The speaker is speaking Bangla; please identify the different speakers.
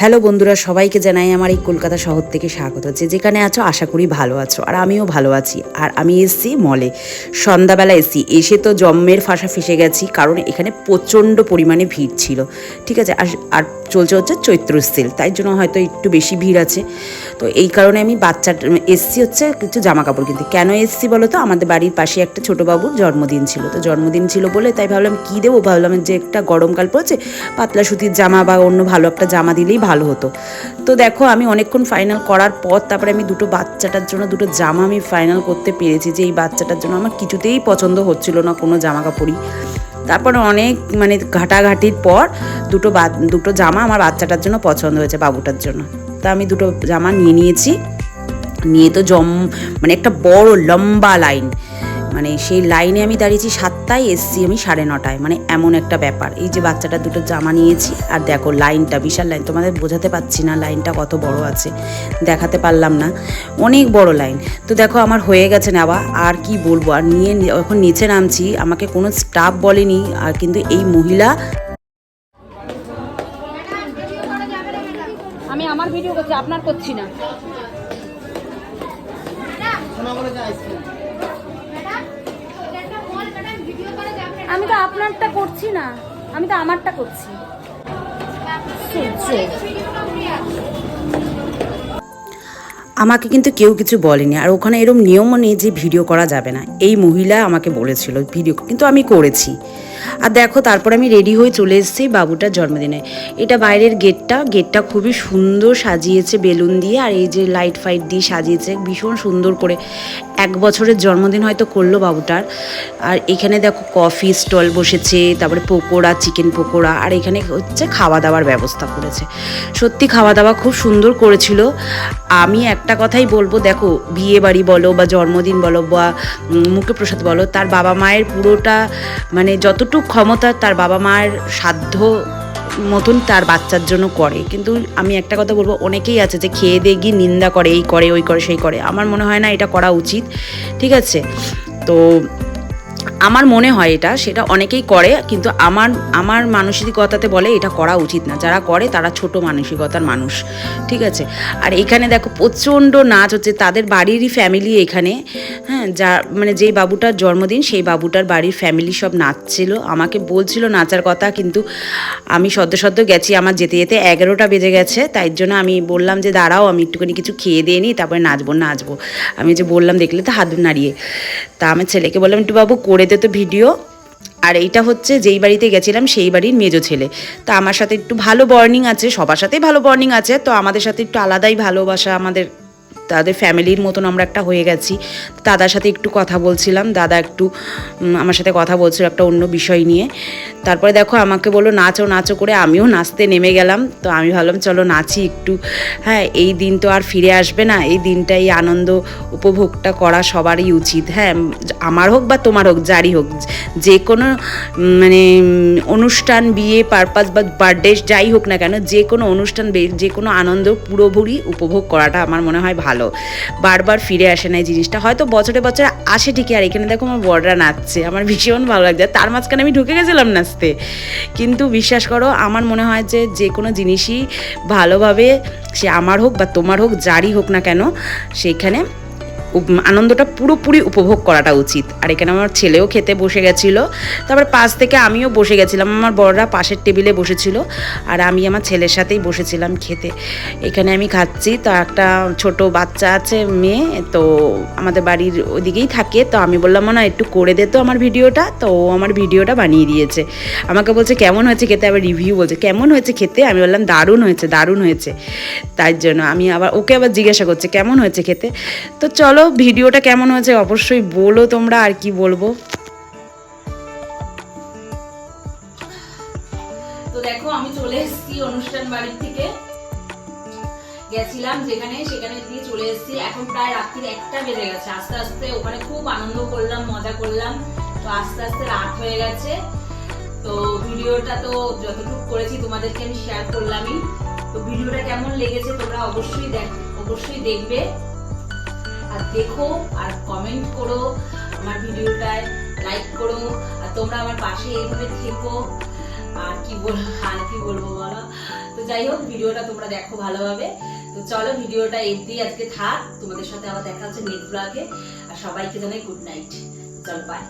Speaker 1: হ্যালো বন্ধুরা, সবাইকে জানাই আমার এই কলকাতা শহর থেকে স্বাগত। যে যেখানে আছো, আশা করি ভালো আছো, আর আমিও ভালো আছি। আর আমি এসছি মলে সন্ধ্যাবেলা এসছি। এসে তো জম্মের ফাঁসা ফেসে গেছি, কারণ এখানে প্রচণ্ড পরিমাণে ভিড় ছিল। ঠিক আছে, আর আর চলছে হচ্ছে চৈত্র সেল, তাই জন্য হয়তো একটু বেশি ভিড় আছে। তো এই কারণে আমি বাচ্চা, এসছি হচ্ছে কিছু জামা কাপড় কিনতে। কেন এসছি বলো তো? আমাদের বাড়ির পাশে একটা ছোটো বাবুর জন্মদিন ছিল। তো জন্মদিন ছিল বলে তাই ভাবলাম, কী দেবো? ভাবলাম যে একটা গরমকাল পড়ছে, পাতলা সুতির জামা বা অন্য ভালো একটা জামা দিলেই ভালো হতো। তো দেখো, আমি অনেকক্ষণ ফাইনাল করার পর তারপরে আমি দুটো বাচ্চাটার জন্য, দুটো জামা আমি ফাইনাল করতে পেরেছি যে এই বাচ্চাটার জন্য আমার কিছুতেই পছন্দ হচ্ছিল না কোনো জামা কাপড়ই তারপরে অনেক মানে ঘাটাঘাটির পর দুটো দুটো জামা আমার বাচ্চাটার জন্য পছন্দ হয়েছে বাবুটার জন্য। তা আমি দুটো জামা নিয়ে নিয়েছি। নিয়ে তো জম মানে একটা বড় লম্বা লাইন মানে সেই লাইনে আমি দাঁড়িয়েছি সাতটায় এসছি আমি সাড়ে নটায়। মানে এমন একটা ব্যাপার। এই যে বাচ্চাটা দুটো জামা নিয়েছি আর দেখো লাইনটা বিশাল লাইন। তোমাদের বোঝাতে পারছি না লাইনটা কত বড় আছে। দেখাতে পারলাম না। অনেক বড় লাইন। তো দেখো আমার হয়ে গেছে নেওয়া। আর কি বলব? আর নিয়ে এখন নিচে নামছি। আমাকে কোনো স্টাফ বলেনি। আর কিন্তু এই মহিলা
Speaker 2: আমি আমার ভিডিও করছি আপনার করছি না। আমি তো আপনারটা করছি না। আমি তো আমারটা করছি।
Speaker 1: আমাকে কিন্তু কেউ কিছু বলেনি আর ওখানে এরম নিয়মও নেই যে ভিডিও করা যাবে না। এই মহিলা আমাকে বলেছিল ভিডিও কিন্তু আমি করেছি। আর দেখো, তারপর আমি রেডি হয়ে চলে এসেছি বাবুটার জন্মদিনে। এটা বাইরের গেটটা গেটটা খুবই সুন্দর সাজিয়েছে বেলুন দিয়ে, আর এই যে লাইট ফাইট দিয়ে সাজিয়েছে, ভীষণ সুন্দর করে। এক বছরের জন্মদিন হয়তো করল বাবুটার। আর এখানে দেখো কফি স্টল বসেছে, তারপরে পকোড়া চিকেন পকোড়া, আর এখানে হচ্ছে খাওয়া দাওয়ার ব্যবস্থা করেছে। সত্যি খাওয়া দাওয়া খুব সুন্দর করেছিল। আমি একটা কথাই বলব, দেখো বিয়ে বাড়ি বলো বা জন্মদিন বলো বা মুখে প্রসাদ বলো, তার বাবা মায়ের পুরোটা মানে যতটুকু ক্ষমতা তার বাবা মায়ের সাধ্য মতন তার বাচ্চার জন্য করে। কিন্তু আমি একটা কথা বলব, অনেকেই আছে যে খেয়ে দিয়ে গিয়ে নিন্দা করে, এই করে, ওই করে, সেই করে। আমার মনে হয় না এটা করা উচিত, ঠিক আছে? তো আমার মনে হয় এটা, সেটা অনেকেই করে, কিন্তু আমার আমার মানসিকতাতে বলে এটা করা উচিত না। যারা করে, তারা ছোট মানসিকতার মানুষ, ঠিক আছে? আর এখানে দেখো, প্রচণ্ড নাচ হচ্ছে, তাদের বাড়িরই ফ্যামিলি এখানে হ্যাঁ? যা মানে যেই বাবুটার জন্মদিন, সেই বাবুটার বাড়ির ফ্যামিলি সব নাচছিল। আমাকে বলছিল নাচার কথা, কিন্তু আমি সদ্য সদ্য গেছি আমার যেতে যেতে এগারোটা বেজে গেছে, তাই জন্য আমি বললাম যে, দাঁড়াও, আমি একটুখানি কিছু খেয়ে দিয়ে নিই তারপরে নাচবো নাচবো। আমি যে বললাম, দেখলে তো হাত নাড়িয়ে। তা আমার ছেলেকে বললাম, একটু বাবু করে দে তো ভিডিও। আর এইটা হচ্ছে যেই বাড়িতে গেছিলাম সেই বাড়ির মেজো ছেলে। তা আমার সাথে একটু ভালো বর্নিং আছে, সবার সাথেই ভালো বর্নিং আছে, তো আমাদের সাথে একটু আলাদাই ভালোবাসা আমাদের তাদের ফ্যামিলির মতন আমরা একটা হয়ে গেছি। দাদার সাথে একটু কথা বলছিলাম, দাদা একটু আমার সাথে কথা বলছিল একটা অন্য বিষয় নিয়ে। তারপরে দেখো আমাকে বলল, নাচো নাচো করে। আমিও নাচতে নেমে গেলাম। তো আমি ভাবলাম, চলো নাচি একটু। হ্যাঁ এই দিন তো আর ফিরে আসবে না। এই দিনটা এই আনন্দ উপভোগটা করা সবারই উচিত। হ্যাঁ আমার হোক বা তোমার হোক, যারই হোক, যে কোনো মানে অনুষ্ঠান, বিয়ে, পারপাস বা বার্থডে, যাই হোক না কেন, যে কোনো অনুষ্ঠান, যে কোনো আনন্দ পুরোপুরি উপভোগ করাটা আমার মনে হয় ভালো। বারবার ফিরে আসে না এই জিনিসটা। হয়তো বছরে বছরে আসে ঠিকই, আর এখানে দেখো আমার বড়রা নাচছে। আমার ভীষণ ভালো লাগছে। তার মাঝখানে আমি ঢুকে গেছিলাম নাচতে। কিন্তু বিশ্বাস করো, আমার মনে হয় যে যে কোনো জিনিসই ভালোভাবে সে আমার হোক বা তোমার হোক, যারই হোক না কেন উপ- আনন্দটা পুরোপুরি উপভোগ করাটা উচিত। আর এখানে আমার ছেলেও খেতে বসে গেছিল। তারপর পাশ থেকে আমিও বসে গেছিলাম। আমার বড়রা পাশের টেবিলে বসেছিল। আর আমি আমার ছেলের সাথেই বসেছিলাম খেতে। এখানে আমি খাচ্ছি। তো একটা ছোট বাচ্চা আছে, মেয়ে। তো আমাদের বাড়ির ওদিকেই থাকে। তো আমি বললাম না একটু করে দে তো আমার ভিডিওটা। তো ও আমার ভিডিওটা বানিয়ে দিয়েছে। আমাকে বলছে, কেমন হয়েছে খেতে? আবার রিভিউ বলছে, কেমন হয়েছে খেতে? আমি বললাম, দারুণ হয়েছে দারুণ হয়েছে। তাই জন্য আমি আবার, ওকে আবার জিজ্ঞাসা করছে, কেমন হয়েছে খেতে? তো চলো ভিডিওটা কেমন হয়েছে? অবশ্যই বলো তোমরা আর কি বলব।
Speaker 2: দেখো, আমি চলে এসেছি অনুষ্ঠান বাড়ির থেকে। গেছিলাম যেখানে, সেখানে দিয়ে চলে এসেছি। এখন প্রায় রাত্রির একটা বেজে গেছে। আস্তে আস্তে ওখানে খুব আনন্দ করলাম, মজা করলাম। তো আস্তে আস্তে রাত হয়ে গেছে। তো ভিডিওটা তো যতটুকু করেছি তোমাদেরকে আমি শেয়ার করলামই। তো ভিডিওটা কেমন লেগেছে তোমরা অবশ্যই দেখ, অবশ্যই দেখবে। দেখো আর কমেন্ট করো আমার ভিডিওটায় লাইক করো, আর তোমরা আমার পাশে এইভাবে থেকো। আর কি বল, আর কি বলব বলো? তো যাই হোক, ভিডিওটা তোমরা দেখো ভালোভাবে। তো চলো ভিডিওটা এমনি আজকে থাক। তোমাদের সাথে আবার দেখা হচ্ছে নেক্সট ব্লগে আর সবাইকে জানাই গুড নাইট চল বাই